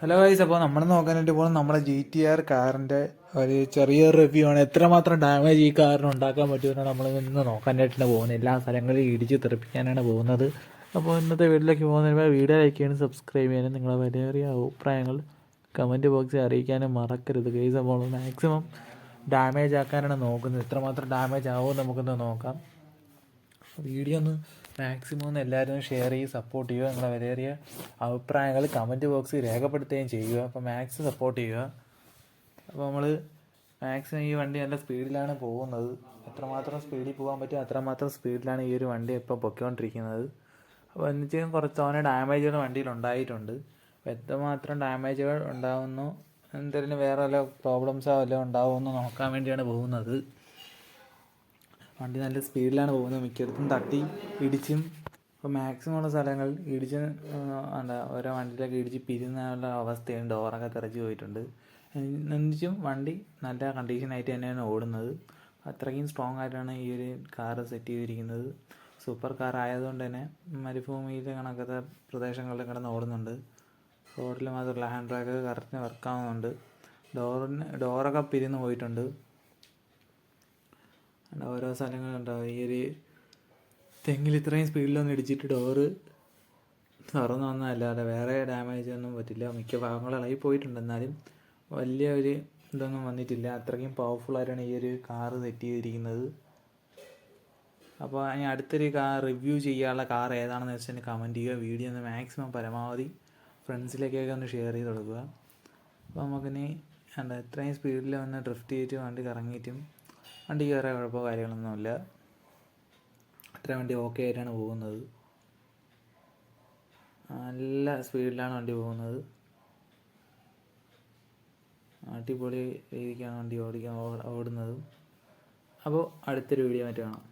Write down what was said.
Hello guys അപ്പോൾ നമ്മൾ നോക്കാനായിട്ട് പോകുന്നത് നമ്മുടെ ജി ടി ആർ കാറിന്റെ ഒരു ചെറിയ റിവ്യൂ ആണ്. എത്രമാത്രം ഡാമേജ് ഈ കാറിന് ഉണ്ടാക്കാൻ പറ്റുമെന്നാണ് നമ്മൾ ഇന്ന് നോക്കാനായിട്ടാണ് പോകുന്നത്. എല്ലാ സ്ഥലങ്ങളിലും ഇടിച്ച് തെറിപ്പിക്കാനാണ് പോകുന്നത്. അപ്പോൾ ഇന്നത്തെ വീട്ടിലേക്ക് പോകുന്നതിന് വീഡിയോ ലൈക്ക് ചെയ്യാനും സബ്സ്ക്രൈബ് ചെയ്യാനും നിങ്ങളെ വലിയ വലിയ അഭിപ്രായങ്ങൾ കമന്റ് ബോക്സിൽ അറിയിക്കാനും മറക്കരുത് ഗൈസ് അപ്പോൾ മാക്സിമം ഡാമേജ് ആക്കാനാണ് നോക്കുന്നത്. എത്രമാത്രം ഡാമേജ് ആവുമോ നമുക്കൊന്ന് നോക്കാം. വീഡിയോ ഒന്ന് മാക്സിമം ഒന്ന് എല്ലാവരും ഷെയർ ചെയ്ത് സപ്പോർട്ട് ചെയ്യുക നിങ്ങളെ വിലയേറിയ അഭിപ്രായങ്ങൾ കമന്റ് ബോക്സിൽ രേഖപ്പെടുത്തുകയും ചെയ്യുക. അപ്പോൾ മാക്സ് സപ്പോർട്ട് ചെയ്യുക. അപ്പോൾ നമ്മൾ മാക്സിമം ഈ വണ്ടി നല്ല സ്പീഡിലാണ് പോകുന്നത്. എത്രമാത്രം സ്പീഡിൽ പോകാൻ പറ്റും അത്രമാത്രം സ്പീഡിലാണ് ഈ ഒരു വണ്ടി ഇപ്പോൾ പൊയ്ക്കൊണ്ടിരിക്കുന്നത്. അപ്പോൾ എന്നുവെച്ചാൽ കുറച്ച് തോനെ ഡാമേജുകൾ വണ്ടിയിൽ ഉണ്ടായിട്ടുണ്ട്. അപ്പോൾ എത്രമാത്രം ഡാമേജുകൾ ഉണ്ടാകുന്നു എന്തെങ്കിലും വേറെ വല്ല പ്രോബ്ലംസോ വല്ലതും ഉണ്ടാവുമെന്ന് നോക്കാൻ വേണ്ടിയാണ് പോകുന്നത്. വണ്ടി നല്ല സ്പീഡിലാണ് പോകുന്നത്. മിക്കയിടത്തും തട്ടി ഇടിച്ചും. ഇപ്പോൾ മാക്സിമം ഉള്ള സ്ഥലങ്ങൾ ഇടിച്ച് എന്താ ഓരോ വണ്ടിയിലൊക്കെ ഇടിച്ച് പിരിഞ്ഞുള്ള അവസ്ഥയാണ്. ഡോറൊക്കെ തെറിച്ച് പോയിട്ടുണ്ട്. എന്നുവെച്ചും വണ്ടി നല്ല കണ്ടീഷനായിട്ട് തന്നെയാണ് ഓടുന്നത്. അത്രയ്ക്കും സ്ട്രോങ് ആയിട്ടാണ് ഈ ഒരു കാറ് സെറ്റ് ചെയ്തിരിക്കുന്നത്. സൂപ്പർ കാർ ആയതുകൊണ്ട് തന്നെ മരുഭൂമിയിൽ കണക്കത്തെ പ്രദേശങ്ങളിൽ കിടന്ന് ഓടുന്നുണ്ട്. റോഡിൽ മാത്രമല്ല ഹാൻഡ് ബ്രേക്ക് കറക്റ്റ് വർക്കാവുന്നുണ്ട് ഡോറിന് ഡോറൊക്കെ പിരിന്ന് പോയിട്ടുണ്ട്. ഓരോ സ്ഥലങ്ങളുണ്ടാവും ഈ ഒരു തെങ്ങിൽ ഇത്രയും സ്പീഡിലൊന്നും ഇടിച്ചിട്ട് ഡോറ് തുറന്നു വന്നതല്ലാതെ വേറെ ഡാമേജ് ഒന്നും പറ്റില്ല. മിക്ക ഭാഗങ്ങളും ഇളകി പോയിട്ടുണ്ട്. എന്നാലും വലിയ ഒരു ഇതൊന്നും വന്നിട്ടില്ല. അത്രയ്ക്കും പവർഫുൾ ആയിട്ടാണ് ഈ ഒരു കാറ് സെറ്റ് ചെയ്തിരിക്കുന്നത് അപ്പോൾ ഇനി അടുത്തൊരു കാർ റിവ്യൂ ചെയ്യാനുള്ള കാർ ഏതാണെന്ന് വെച്ചാൽ കമന്റ് ചെയ്യുക. വീഡിയോ ഒന്ന് മാക്സിമം പരമാവധി ഫ്രണ്ട്സിലേക്കൊക്കെ ഒന്ന് ഷെയർ ചെയ്ത് കൊടുക്കുക. അപ്പോൾ നമുക്കിനി എന്താ ഇത്രയും സ്പീഡിൽ വന്ന് ഡ്രിഫ്റ്റ് ചെയ്തിട്ട് വണ്ടി കറങ്ങിയിട്ടും വണ്ടി വേറെ കുഴപ്പമോ കാര്യങ്ങളൊന്നുമില്ല. അത്ര വണ്ടി ഓക്കെ ആയിട്ടാണ് പോകുന്നത്. നല്ല സ്പീഡിലാണ് വണ്ടി പോകുന്നത്. അടിപൊളി രീതിക്കാണ് വണ്ടി ഓടിക്കാൻ ഓടുന്നതും. അപ്പോൾ അടുത്തൊരു വീഡിയോ മറ്റു കാണാം.